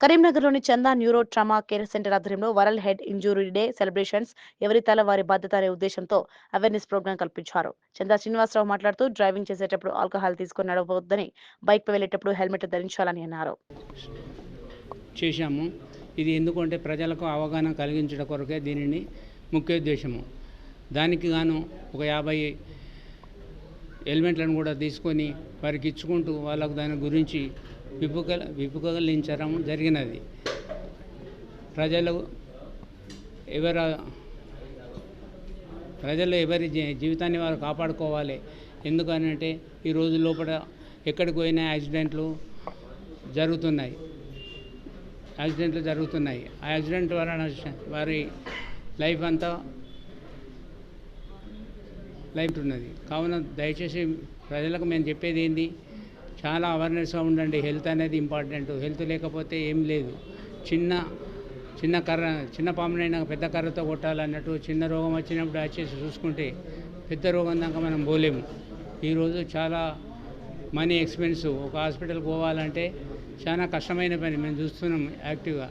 కరీంనగర్లోని Chanda neuro trauma care centre ఆధ్వర్యంలో world head injury day celebrations ఎవరి తల వారి బాధ్యత అనే ఉద్దేశంతో అవేర్నెస్ ప్రోగ్రాం కల్పించారు. చందా శ్రీనివాసరావు మాట్లాడుతూ డ్రైవింగ్ చేసేటప్పుడు ఆల్కహాల్ తీసుకుని నడవద్దని బైక్ వెళ్ళేటప్పుడు హెల్మెట్ ధరించాలని అన్నారు. చేశాము. ఇది ఎందుకంటే ప్రజలకు అవగాహన కలిగించడం కొరకే దీనిని ముఖ్య ఉద్దేశము. దానికి గాను ఒక యాభై హెల్మెట్లను కూడా తీసుకొని వారికి ఇచ్చుకుంటూ వాళ్ళకు దాని గురించి విపుక విపుకలించడం జరిగినది. ప్రజలు ఎవరు ప్రజలు ఎవరి జీ- జీవితాన్ని వారు కాపాడుకోవాలి. ఎందుకనంటే ఈ రోజు లోపల ఎక్కడికి పోయినా యాక్సిడెంట్లు జరుగుతున్నాయి. యాక్సిడెంట్లు జరుగుతున్నాయి. ఆ యాక్సిడెంట్ వలన వారి లైఫ్ అంతా లైఫ్ ఉన్నది. కావున దయచేసి ప్రజలకు మేము చెప్పేది ఏంది? చాలా అవేర్నెస్గా ఉండండి. హెల్త్ అనేది ఇంపార్టెంట్ హెల్త్ లేకపోతే ఏం లేదు. చిన్న చిన్న కర్ర చిన్న పామునైనా పెద్ద కర్రతో కొట్టాలన్నట్టు చిన్న రోగం వచ్చినప్పుడు వచ్చేసి చూసుకుంటే పెద్ద రోగం దాకా మనం పోలేము. ఈరోజు చాలా మనీ ఎక్స్పెన్స్ ఒక హాస్పిటల్కి పోవాలంటే చాలా కష్టమైన పని. మేము చూస్తున్నాం యాక్టివ్గా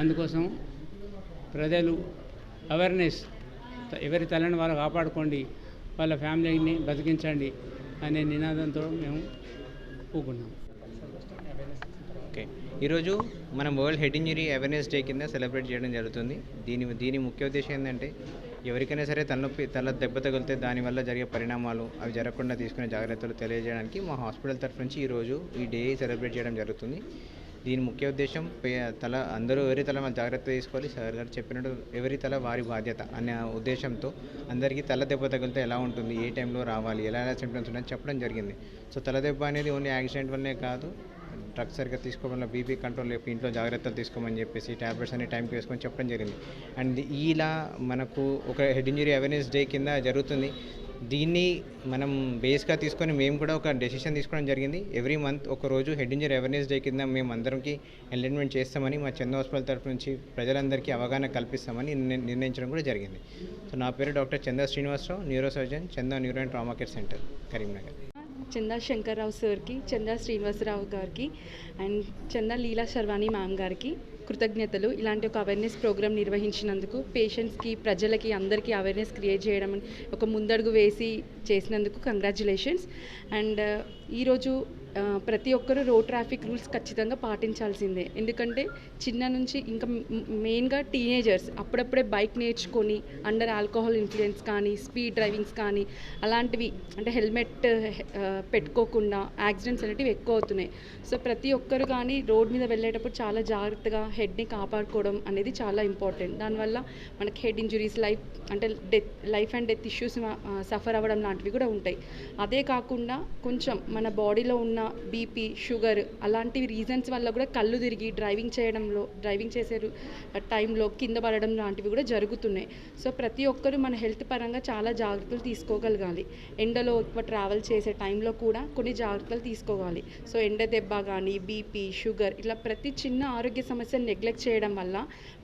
అందుకోసం ప్రజలు అవేర్నెస్ ఎవరి తలని వాళ్ళు కాపాడుకోండి. వాళ్ళ ఫ్యామిలీని బతికించండి అనే నినాదంతో మేము కూకున్నాం ఓకే. ఈరోజు మనం world head injury awareness day కింద సెలబ్రేట్ చేయడం జరుగుతుంది. దీని దీని ముఖ్య ఉద్దేశం ఏంటంటే ఎవరికైనా సరే తలనొప్పి తల దెబ్బ తగిలితే దానివల్ల జరిగే పరిణామాలు అవి జరగకుండా తీసుకునే జాగ్రత్తలు తెలియజేయడానికి మా హాస్పిటల్ తరఫు నుంచి ఈరోజు ఈ డే సెలబ్రేట్ చేయడం జరుగుతుంది. దీని ముఖ్య ఉద్దేశం తల అందరూ ఎవరి తల వాళ్ళు జాగ్రత్త తీసుకోవాలి. సార్ గారు చెప్పినట్టు ఎవరి తల వారి బాధ్యత అనే ఉద్దేశంతో అందరికీ తల దెబ్బ తగిలితే ఎలా ఉంటుంది? ఏ టైంలో రావాలి? ఎలా ఎలా సింటమ్స్ ఉన్నాయని చెప్పడం జరిగింది. సో తల దెబ్బ అనేది ఓన్లీ యాక్సిడెంట్ వల్లనే కాదు డ్రగ్స్ సరిగ్గా తీసుకోవడం వల్ల బీపీ కంట్రోల్ లేపు ఇంట్లో జాగ్రత్తలు తీసుకోమని చెప్పేసి ట్యాబ్లెట్స్ అన్ని టైంకి వేసుకొని చెప్పడం జరిగింది. అండ్ ఇలా మనకు ఒక హెడ్ ఇంజరీ అవేర్నెస్ డే కింద జరుగుతుంది. దీన్ని మనం బేస్గా తీసుకొని మేము కూడా ఒక డెసిషన్ తీసుకోవడం జరిగింది. ఎవ్రీ మంత్ ఒక రోజు హెడ్ ఇంజర్ అవేర్నెస్ డే కింద మేము అందరికీ ఎన్లైన్మెంట్ చేస్తామని మా చంద హాస్పిటల్ తరఫు నుంచి ప్రజలందరికీ అవగాహన కల్పిస్తామని నిర్ణయించడం కూడా జరిగింది. సో నా పేరు doctor Chanda Srinivasarao neuro surgeon Chanda neuro and trauma care centre Karimnagar. Chanda Shankar Rao సార్కి చందా శ్రీనివాసరావు గారికి అండ్ చందా లీలా శర్వాణి మ్యామ్ గారికి. కృతజ్ఞతలు. ఇలాంటి ఒక అవేర్నెస్ ప్రోగ్రామ్ నిర్వహించినందుకు పేషెంట్స్కి ప్రజలకి అందరికీ అవేర్నెస్ క్రియేట్ చేయడం ఒక ముందడుగు వేసి చేసినందుకు కంగ్రాచులేషన్స్ అండ్ uh, ఈరోజు ప్రతి ఒక్కరూ రోడ్ ట్రాఫిక్ రూల్స్ ఖచ్చితంగా పాటించాల్సిందే. ఎందుకంటే చిన్న నుంచి ఇంకా మెయిన్గా టీనేజర్స్ అప్పుడప్పుడే బైక్ నేర్చుకొని అండర్ ఆల్కహాల్ ఇన్ఫ్లుయెన్స్ కానీ స్పీడ్ డ్రైవింగ్స్ కానీ అలాంటివి అంటే హెల్మెట్ పెట్టుకోకుండా యాక్సిడెంట్స్ అనేటివి ఎక్కువ అవుతున్నాయి. సో ప్రతి ఒక్కరు కానీ రోడ్ మీద వెళ్ళేటప్పుడు చాలా జాగ్రత్తగా హెడ్ని కాపాడుకోవడం అనేది చాలా ఇంపార్టెంట్ దానివల్ల మనకి హెడ్ ఇంజురీస్ లైఫ్ అంటే death life and death issues suffer అవ్వడం లాంటివి కూడా ఉంటాయి. అదే కాకుండా కొంచెం మన బాడీలో ఉన్న బీపీ షుగర్ అలాంటివి రీజన్స్ వల్ల కూడా కళ్ళు తిరిగి డ్రైవింగ్ చేయడంలో డ్రైవింగ్ చేసే టైంలో కింద పడడం లాంటివి కూడా జరుగుతున్నాయి. సో ప్రతి ఒక్కరూ మన హెల్త్ పరంగా చాలా జాగ్రత్తలు తీసుకోగలగాలి. ఎండలో ఎక్కువ ట్రావెల్ చేసే టైంలో కూడా కొన్ని జాగ్రత్తలు తీసుకోవాలి. సో ఎండ దెబ్బ కానీ బీపీ షుగర్ ఇలా ప్రతి చిన్న ఆరోగ్య సమస్యను నెగ్లెక్ట్ చేయడం వల్ల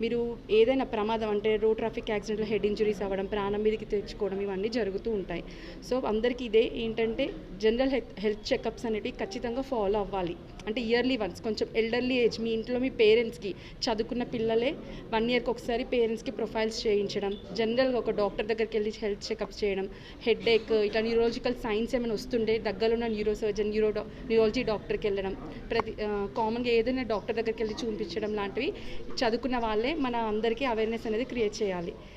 మీరు ఏదైనా ప్రమాదం అంటే రోడ్ ట్రాఫిక్ యాక్సిడెంట్లో హెడ్ ఇంజురీస్ అవ్వడం ప్రాణం మీదకి తెచ్చుకోవడం ఇవన్నీ జరుగుతూ ఉంటాయి. సో అందరికీ ఇదే ఏంటంటే జనరల్ హెల్త్ హెల్త్ చెకప్స్ అనేవి ఖచ్చితంగా ఫాలో అవ్వాలి. అంటే ఇయర్లీ వన్స్ కొంచెం ఎల్డర్లీ ఏజ్ మీ ఇంట్లో మీ పేరెంట్స్కి చదువుకున్న పిల్లలే వన్ ఇయర్కి ఒకసారి పేరెంట్స్కి ప్రొఫైల్స్ చేయించడం జనరల్గా ఒక డాక్టర్ దగ్గరికి వెళ్ళి హెల్త్ చెకప్ చేయడం హెడ్ ఏక్ ఇట్లా న్యూరాలజికల్ సైన్స్ ఏమైనా వస్తుండే దగ్గరలో ఉన్న న్యూరో సర్జన్ న్యూరో న్యూరాలజీ డాక్టర్కి వెళ్ళడం ప్రతి కామన్గా ఏదైనా డాక్టర్ దగ్గరికి వెళ్ళి చూపించడం లాంటివి చదువుకున్న వాళ్ళే మన అందరికీ అవేర్నెస్ అనేది క్రియేట్ చేయాలి.